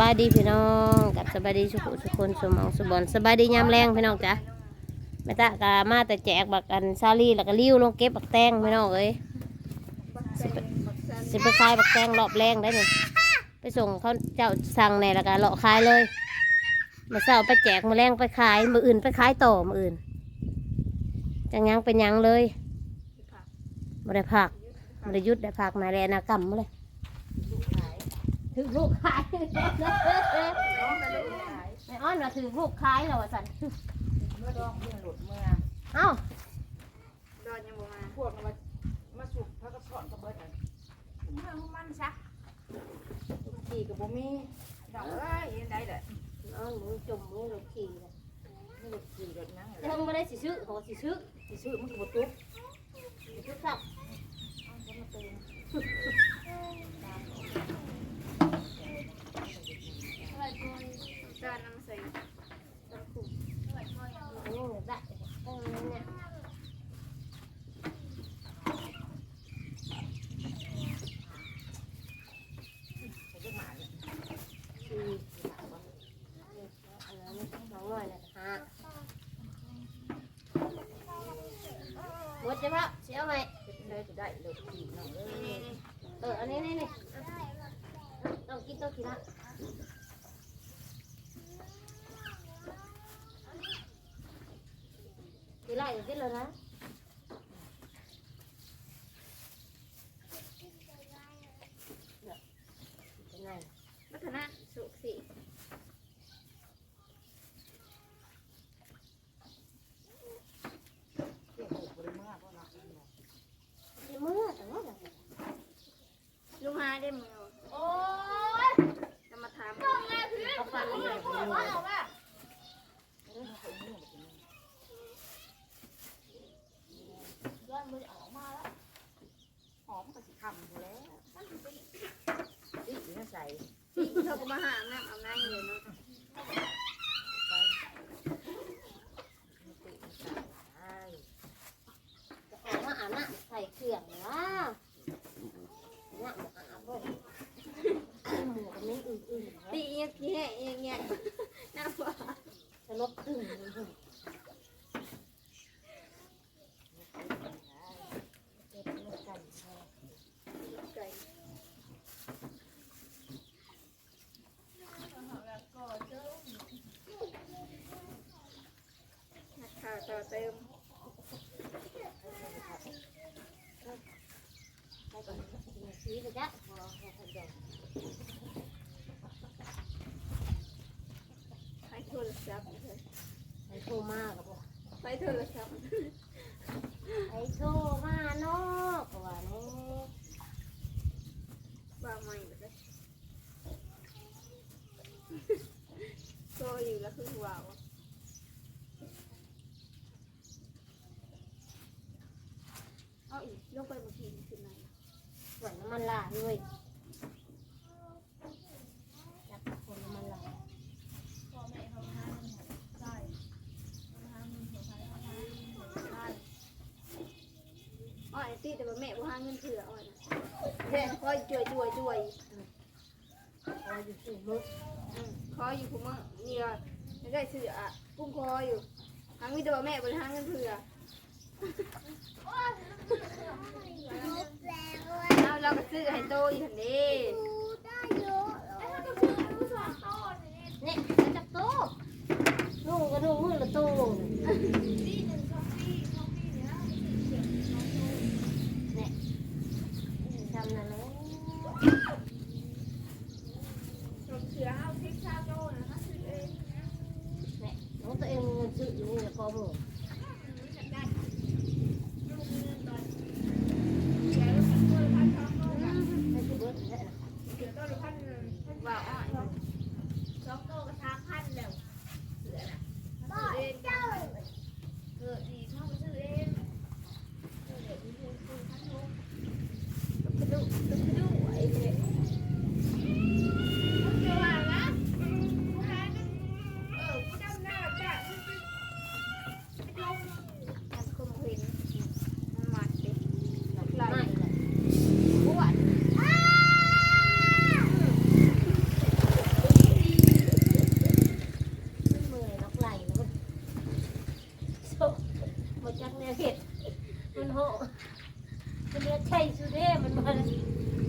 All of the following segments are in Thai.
บายดีพี่น้องกับสบายดีสุขุสุคนสมองสุบอนสบายดียามแรงพี่น้องจ้ะแม่ตากามาแต่แจกบักกันซาลีแล้วก็ลิ้วลงเก็บบักแตงพี่น้องเอ้ยสิไปสิไปขายบักแตงรอบแรงได้นี่ไปส่งเขาเจ้าสั่งในแล้วก็เลาะขายเลยมาเช้าไปแจกมาแรงไปขายมืออื่นไปขายต่อมืออื่นจังยังเป็นยังเลยไม่ได้พักไม่ได้ยุดได้พักนายแลนากรรมมาเลย ถือลูกขายไม่อ้อนว่าถือลูกขายแล้วว่าสันเมื่อดองเมื่อหลุดเมื่อเอ้าดอนยังบ่มาพวกมันมามาสุกเขาก็สอนกับเบิดอันเมื่อมันซะขี่กับบ่มีดอกเอ้ยยังได้เด้อน้องหนูจมหนูหนูขี่เลยไม่ได้ขี่รถนั่งแต่ถ้าไม่ได้สิซื้อเขาสิซื้อสิซื้อมันก็บ่ตุ๊บสิซื้อสับ จานน้ำใส่ตะคุ่มอันนี้ได้เออเนี่ปจักหมาเนี่ยสี่อันนั้นสองร้อยนะฮะหมดจะพะเสียไหมเป็นได้ก็ได้รถขี่น้องเอ้ยนี่นี่เอออันนี้นี่นี่ต้องกินต้องกินละกิน ไรกินเลยนะ เป็นไง วัฒนะสุขสิ เที่ยวหูบ่ได้เมื่อเพราะเนาะ มีมือแต่ว่าแบบ ลุงหาได้มือ โอ้ย จะมาถาม เขาฟันเลยแบบนี้ เออเขาเอาเมื่อมากิน ย้อนออกมาแล้วหอมก็สิคำอยู่แล้วมันสิไปอีกนี่ใส่เขาก็มาหาน้ำเอาน้ำอยู่เนาะไปมันติดใส่ได้จะออกมาอาบน้ำใส่เครื่องนะน้ำอาบเลยหมูกันนี้อื่นๆตีเงี้ยเงี้ยเงี้ยน้ำว่าจะลบครึ่งไก่นักข่าวต่อเติม สีไปจ้ะพอพอพอเดี๋ยว ให้โทร ศัพท์เลยไอ้โทรมากับบอกไปโทรศัพท์ไอ้โทรมาเนาะกว่าแนี่ว่าไม่เลยโตอยู่แล้วคือว้าวเอาอีกลงไปบางทีขึ้นมาหวานน้ำมันลาด้วยากคนน้ำมันลา อ๋อไอ้ตีแต่ว่าแม่บ่หาเงินเถื่ออ่อนแม่คอยจ่วยจ่วยจ่วยพออยู่สี่มื้ออืมคอยอยู่คุมื้อนี่ก็ไม่ได้เสืออะกุ้งคออยู่หามีแต่ว่าแม่บ่ได้หาเงินเถื่อเอาเราก็ซื้อให้โตอีกทันนี้นี่จับโต๊ะนุ่งก็นุ่งมือละโต๊ะเนี่ยจำนั่นแหละเสือเอาพริกชาโตนะคะซื้อเองแม่น้องตัวเองมีเงินซื้ออยู่นี่ก็หมูเสือลูกพันตัวพันสองโต ให้ซื้อเบิร์ดเนี่ยนะ เสือตัวละพันหนึ่งว่าอ้อยสองโตก็สามพันแล้วเสือน่ะซื้อเองเออดีเข้าไปซื้อเองเออเดี๋ยวนี้ซื้อพันหกกระดูกกระดูกไอ้เนี่ยเดี๋ยวว่านะเออผู้ดำหน้าจ้ะ มันโหมันเลือดใช่สุดเด้มันมัน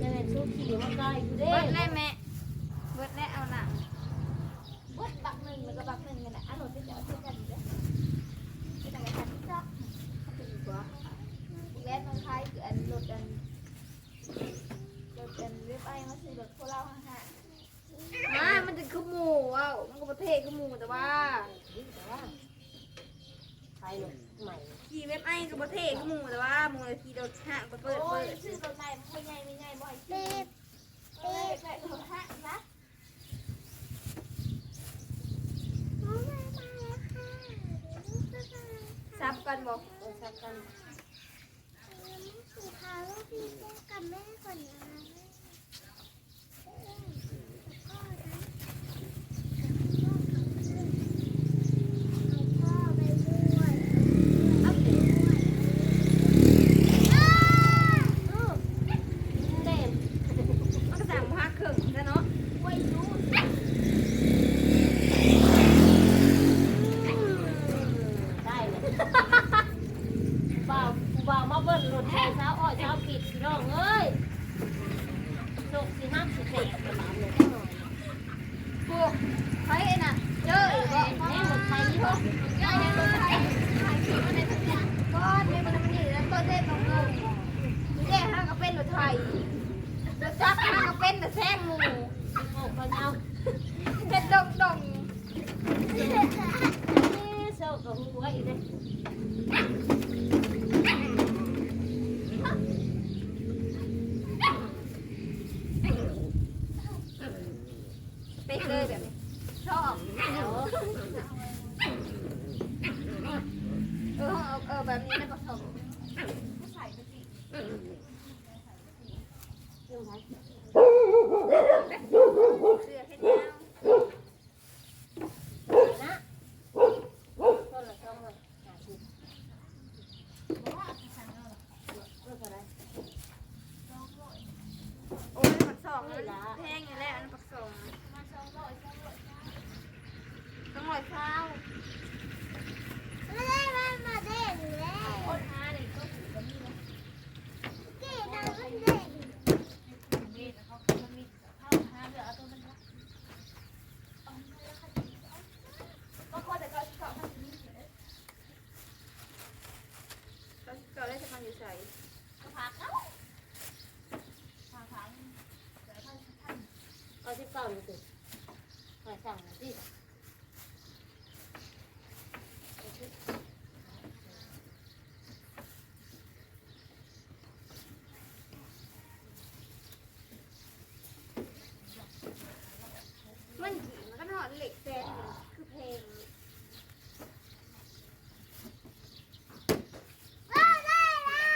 จะเป็นสู้ขี่มันได้สุดเด้เบิดแล้วแม่เบิดแล้วเอาหนังเบิดบักหนึ่งแล้วก็บักหนึ่งกันแหละอันนู้นจะเอาเท่ากันอยู่แล้วจะแต่งกันที่จับถึงกว่าอีกแล้วน้องคายคืออันรถอันรถอันเว็บไอมาซื้อรถพวกเราห่างๆมามันจะคือหมูว้าวมันก็ประเทศคือหมูแต่ว่าใครเนี่ยใหม่ขี่เว็บไอ กับประเท่กูหมูแต่ว่าหมูเลยขี่รถห่างไปเปิดเปิดชื่อรถใหม่ไม่ใหญ่ไม่ใหญ่บ่อยเปิดเปิดรถห่างนะซับกันบอก เออสับกันพาลูกพี่เจกับแม่ก่อนนะพ่อไปด้วย เอาเด็ก เต็ม มันก็สั่งพักครึ่งแล้วเนาะ ไม่รู้ ได้เลยบ่าวบ่าวมาเบิ้ลรถไฟเช้าอ้อยเช้าปิด พี่น้องเอ้ยโชคสิห้ามสิแตกกระหล่ำเลยจังหน่อย พวกไอ้น่ะเจออีกบ่ แม่หมดไทยนี่บ่ ยังยังรถไทยขายขี่มาในทุกอย่างก้อนไม่มันมันนี่แล้วต้นเทศของเราเจ๊ห้างก็เป็นรถไทยรถจักรห้างก็เป็นแต่แซงหมู โอ้คนเอา เฮ็ดดงดง เอ๊ะเศร้ากับหัวอีกเลย ไปเลยแบบนี้ชอบ เดี๋ยว เออเอาเออแบบนี้นะผสมใส่ไปสิ เรื่องไหน เสื้อแค่นี้ นะต้นละสองร้อยห้าสิบเรื่องอะไร โอ้ยปักสองแพงอยู่แล้วอันปักสองต้องร้อยข้าว ไม่ได้มามาเด่นแล้ว คนหาเลยก็ถือว่ามีนะ เก๋ดังมันเด่น มีเขามันมีข้าวหาเดี๋ยวเอาตัวมันนะก็คนแต่ก็เกาะมันมีก็เกาะได้จะมันอยู่ใส่ก็พักเอ้าพักพัก เอาสิบเก้าหนึ่งสิคอยสั่งหน่อยสิ มันมันก็นอนเหล็กแฟนคือเพลง ว้าวได้แล้ว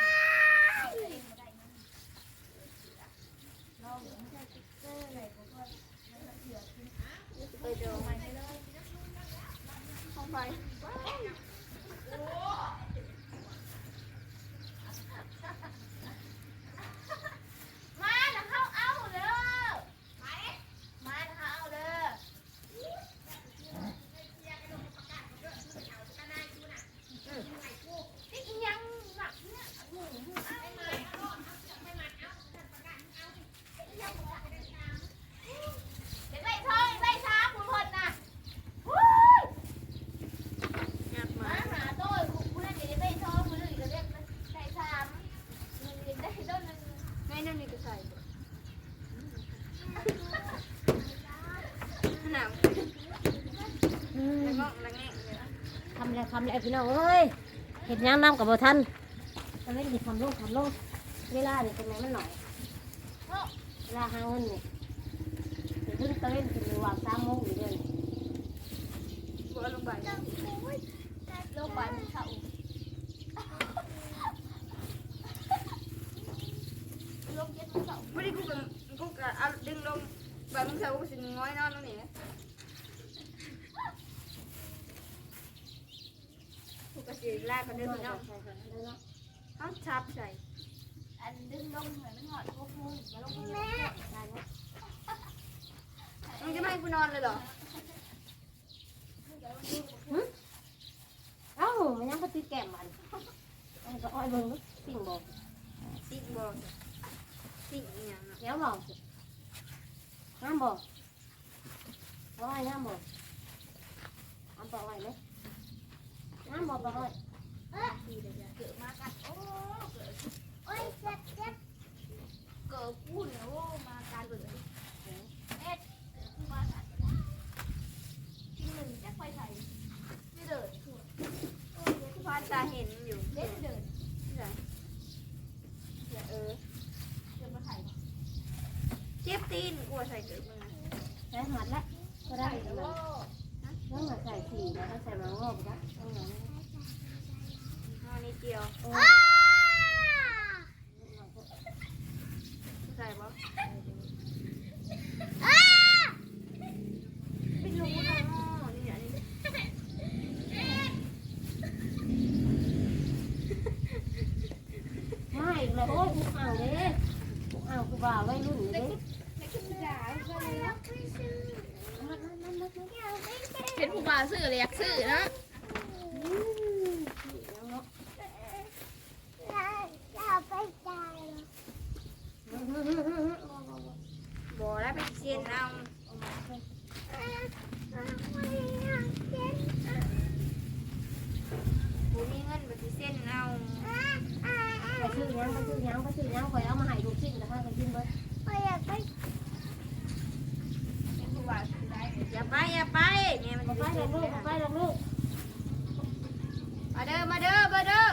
ไปเจอเข้าไปมาแล้วเข้าเอาเด้อมาแล้วเข้าเอาเด้อ นี่ยังหนักเนี่ยหมูเอาเลยเด็กใบทองใบช้าคุณพลน่ะวู้ยมาหาโต้ยคุณนั่นเด็กใบทองคุณเลยก็เรียกใส่สามเงินเด็กได้ต้นหนึ่งไม่นั่นนี่ก็ใส่หนาวแล้วก็แล้วแง่เลยนะ ทำแล้วทำแล้วพี่น้องเอ้ยเห็ดย่างน้ำกับบ่ทันตอนนี้ดิทำลงทำลงเวลาเนี่ยเป็นไงมันหน่อยเวลาหาเงินเนี่ยเดี๋ยวขึ้นตะเวนถึงระหว่างสามโมงอยู่เดือนบัวลงไปลงไปเขาลงเย็ดเขาไม่ได้กูกับกูกับเอาดึงลงแบบมึงเสากูสิง้อยนอนตรงนี้ นะกูกระสีลากกันเดินพี่น้องเขาชับใส่อันดึงลงเหมือนมันหอดกูฟูมาลงแม่มึงจะไม่ให้กูนอนเลยเหรอเอ้ามันยังก็ติดแก้มมันมันก็อ้อยเบิ่งลูกปิ้งบอกซิกบอกซิกอีหยังเนาะแล้วบอกน้ำบอกว่าไงน้ำบอกน้ำบอกอะไรไหม น้ำบอกบอกอะไรที่เดี๋ยวจะเกิดมากันโอ้เกิดโอ้ยเจ็บเจ็บเกิดพูดเนี่ยโอ้มาการเลยเอ็ดเกิดขึ้นมากันที่หนึ่งจะไปใส่ไม่เดินคือที่พานตาเห็นอยู่เล่นเดินที่ไหนเดี๋ยวเออเดินมาถ่เจ็บตีนกลัวใส่เกิดมึงใช้หมัดละก็ได้แล้ววแล้วมาใส่สีแล้วก็ใส่มางอกนะ เอาหนัง นอนนิดเดียว แล้วไปเซียนเอาไม่อเจ็บบ่มีเงินไปเซียนเอาอ่าอ่าอ่าไปซื้อยังไปซื้อยังไปซื้อยังคอยเอามาให้ลูกชิ้นนะคะไปกินเบิด ไม่อยากไป เป็นผู้บ่าวซื้อได้อย่าไปอย่าไปเนี่ยมัน ไป จะ ไป เซีย ล น งลูกไปลงลูก มาเด้อมาเด้อมาเด้อ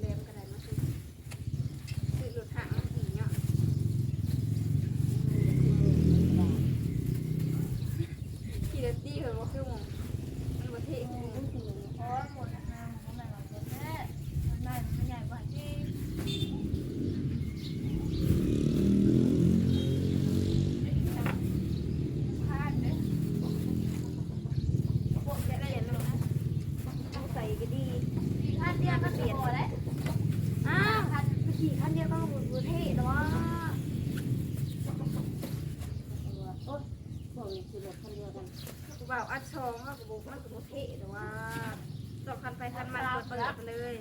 เลี้ยงกระไดมาซื้อซื้อรถถังอีเนาะขี่รถตีเหรอว่าคือหมองมันบ่เท่คือหม้องโอ้หมดน้ำของแม่เราเบิดแท้มันได้มันใหญ่กว่าที่พลาดเด้อพวกจะได้อย่างนั้นนะต้องใส่ก็ดีขั้นเดียวก็เปลี่ยนแล้วอ้าวคันขี่ขั้นเดียวก็บุญบุญเท่เนาะ โอ๊ยพวกนี้คือรถคันเดียวกัน กูบอกอัดชองว่ากูบอกมันกูเท่แต่ว่าต่อคันไปคันมาเปิดไปเลย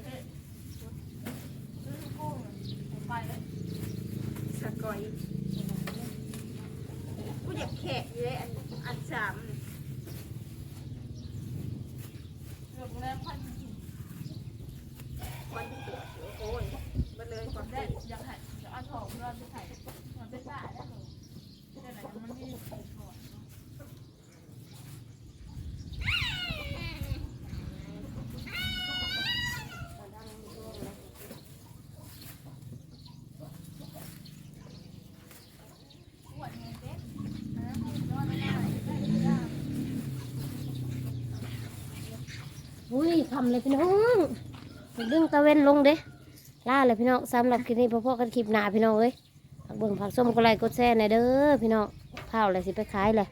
ส กอยกูอยากแขกอยู่เลยอันอันสามนี่วันที่เกิดโอ้ยมาเลยความได้ อยากให้อยากเอาทองเราจะถ่ายมันเป็นบ้าได้หรอแต่ไหนมันไม่มีทอง อุ้ย คำเลยพี่น้องดึงตะเวนลงเด้ล่าเลยพี่น้องสำหรับคลิปนี้พ่อๆกันคลิปหนาพี่น้องเอ้ยผักเบิ่งผักส้มก็ไลค์กดแชร์หน่อยเด้อพี่น้องข้าวอะไรสิไปขายเลย